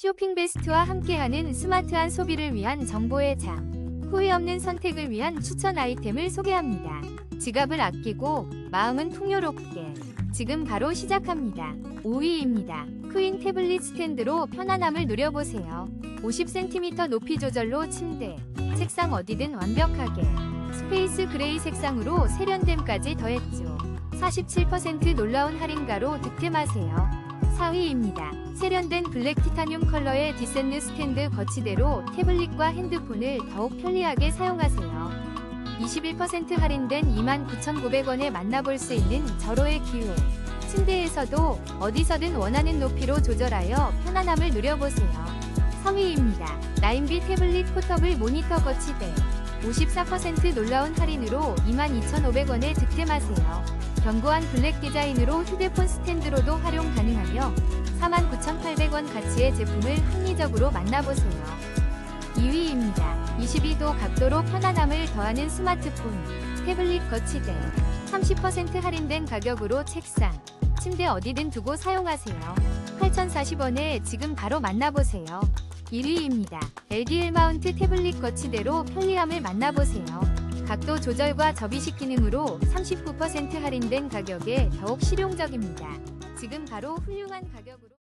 쇼핑 베스트와 함께하는 스마트한 소비를 위한 정보의 장. 후회 없는 선택을 위한 추천 아이템을 소개합니다. 지갑을 아끼고 마음은 풍요롭게. 지금 바로 시작합니다. 5위입니다. 퀸 태블릿 스탠드로 편안함을 누려보세요. 50cm 높이 조절로 침대, 책상 어디든 완벽하게. 스페이스 그레이 색상으로 세련됨까지 더했죠. 47% 놀라운 할인가로 득템하세요. 4위입니다. 세련된 블랙 티타늄 컬러의 디센느 스탠드 거치대로 태블릿과 핸드폰을 더욱 편리하게 사용하세요. 21% 할인된 29,900원에 만나볼 수 있는 절호의 기회. 침대에서도 어디서든 원하는 높이로 조절하여 편안함을 누려보세요. 3위입니다. 나인비 태블릿 포터블 모니터 거치대. 54% 놀라운 할인으로 22,500원에 득템하세요. 견고한 블랙 디자인으로 휴대폰 스탠드로도 활용 가능하며 49,800원 가치의 제품을 합리적으로 만나보세요. 2위입니다. 22도 각도로 편안함을 더하는 스마트폰, 태블릿 거치대. 30% 할인된 가격으로 책상, 침대 어디든 두고 사용하세요. 8,040원에 지금 바로 만나보세요. 1위입니다. LDL 마운트 태블릿 거치대로 편리함을 만나보세요. 각도 조절과 접이식 기능으로 39% 할인된 가격에 더욱 실용적입니다. 지금 바로 훌륭한 가격으로